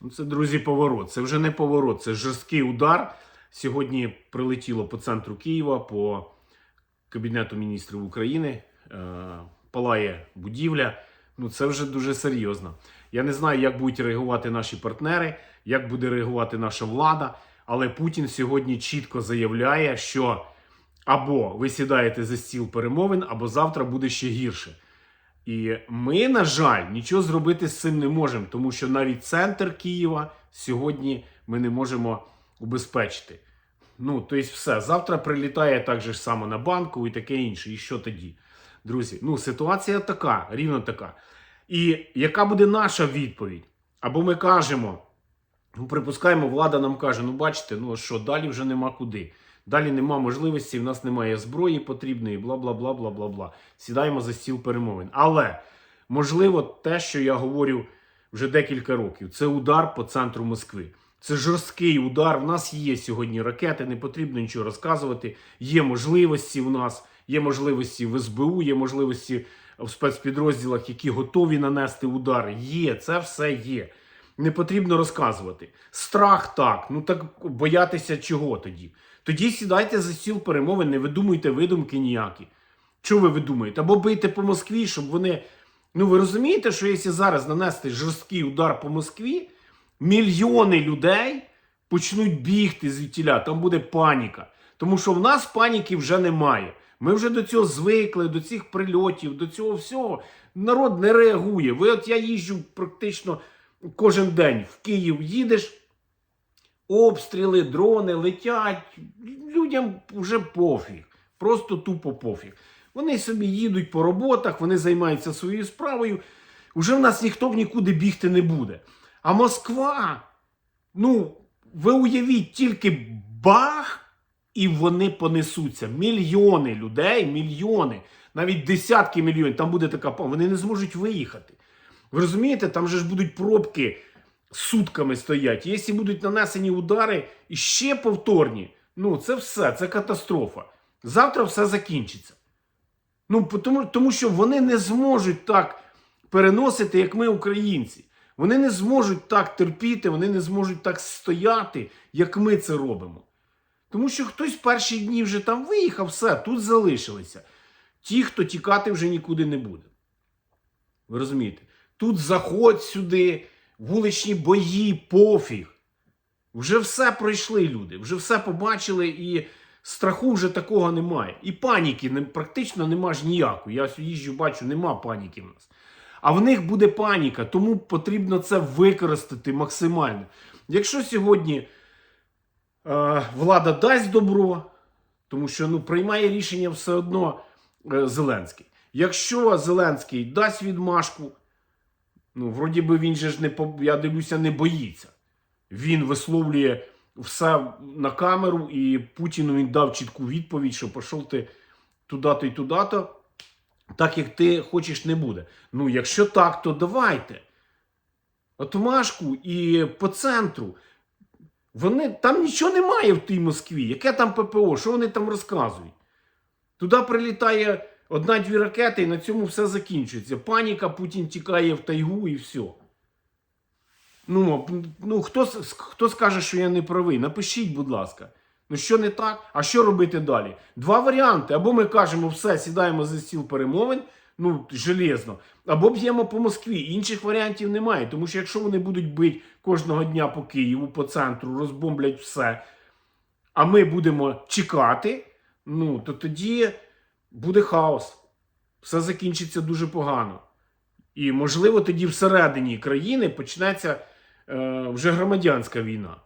Ну, це, друзі, поворот. Це вже не поворот, це жорсткий удар. Сьогодні прилетіло по центру Києва, по Кабінету міністрів України. Е, палає будівля. Ну, це вже дуже серйозно. Я не знаю, як будуть реагувати наші партнери, як буде реагувати наша влада. Але Путін сьогодні чітко заявляє, що або ви сідаєте за стіл перемовин, або завтра буде ще гірше. І ми, на жаль, нічого зробити з цим не можемо, тому що навіть центр Києва сьогодні ми не можемо убезпечити. Ну, тобто, все, завтра прилітає так же само на банку і таке інше. І що тоді? Друзі, ну ситуація така, рівно така. І яка буде наша відповідь? Або ми кажемо, ну, припускаємо, влада нам каже: ну бачите, ну що, далі вже нема куди. Далі нема можливості, в нас немає зброї потрібної, бла бла бла бла бла бла. Сідаємо за стіл перемовин. Але можливо, те, що я говорю вже декілька років, це удар по центру Москви. Це жорсткий удар. В нас є сьогодні ракети, не потрібно нічого розказувати. Є можливості в нас, є можливості в СБУ, є можливості в спецпідрозділах, які готові нанести удар. Є, це все є. Не потрібно розказувати. Страх так. Ну так боятися чого тоді? Тоді сідайте за стіл перемовин, не видумуйте видумки ніякі. Що ви видумуєте? Або бийте по Москві, щоб вони. Ну ви розумієте, що якщо зараз нанести жорсткий удар по Москві, мільйони людей почнуть бігти звідтіля, там буде паніка. Тому що в нас паніки вже немає. Ми вже до цього звикли, до цих прильотів, до цього всього. Народ не реагує. Ви от я їжджу практично кожен день в Київ їдеш, обстріли, дрони летять. Людям вже пофіг. Просто тупо пофіг. Вони собі їдуть по роботах, вони займаються своєю справою. Уже в нас ніхто нікуди бігти не буде. А Москва, ну, ви уявіть, тільки бах, і вони понесуться. Мільйони людей, мільйони, навіть десятки мільйонів. Там буде така Вони не зможуть виїхати. Ви розумієте, там же ж будуть пробки сутками стоять. Якщо будуть нанесені удари і ще повторні, ну це все, це катастрофа. Завтра все закінчиться. Ну, тому, тому що вони не зможуть так переносити, як ми, українці. Вони не зможуть так терпіти, вони не зможуть так стояти, як ми це робимо. Тому що хтось перші дні вже там виїхав, все, тут залишилися. Ті, хто тікати вже нікуди не буде. Ви розумієте? Тут заходь сюди, вуличні бої, пофіг. Вже все пройшли люди, вже все побачили, і страху вже такого немає. І паніки практично нема ж ніякої. Я їжджу, бачу, нема паніки в нас. А в них буде паніка, тому потрібно це використати максимально. Якщо сьогодні е, влада дасть добро, тому що ну, приймає рішення все одно е, Зеленський. Якщо Зеленський дасть відмашку, ну, вроді би він же ж не я дивлюся, не боїться. Він висловлює все на камеру, і Путіну він дав чітку відповідь, що пішов ти туди-то і туди-то. Так як ти хочеш, не буде. Ну, якщо так, то давайте. Отмашку і по центру. Вони, там нічого немає в тій Москві. Яке там ППО? Що вони там розказують? Туди прилітає одна-дві ракети, і на цьому все закінчується. Паніка, Путін тікає в тайгу і все. Ну, ну хто, хто скаже, що я не правий? Напишіть, будь ласка. Ну що не так? А що робити далі? Два варіанти. Або ми кажемо, все, сідаємо за стіл перемовин, ну, железно, або б'ємо по Москві. Інших варіантів немає. Тому що якщо вони будуть бити кожного дня по Києву, по центру, розбомблять все, а ми будемо чекати, ну, то тоді буде хаос. Все закінчиться дуже погано. І, можливо, тоді всередині країни почнеться е, вже громадянська війна.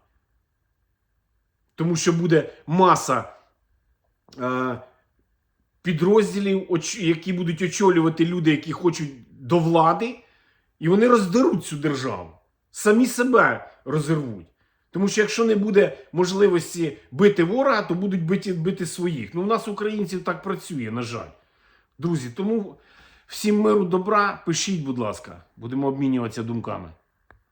Тому що буде маса е, підрозділів, які будуть очолювати люди, які хочуть до влади, і вони роздеруть цю державу. Самі себе розірвуть. Тому що якщо не буде можливості бити ворога, то будуть бити, бити своїх. Ну, у нас українців так працює, на жаль. Друзі, тому всім миру добра, пишіть, будь ласка, будемо обмінюватися думками.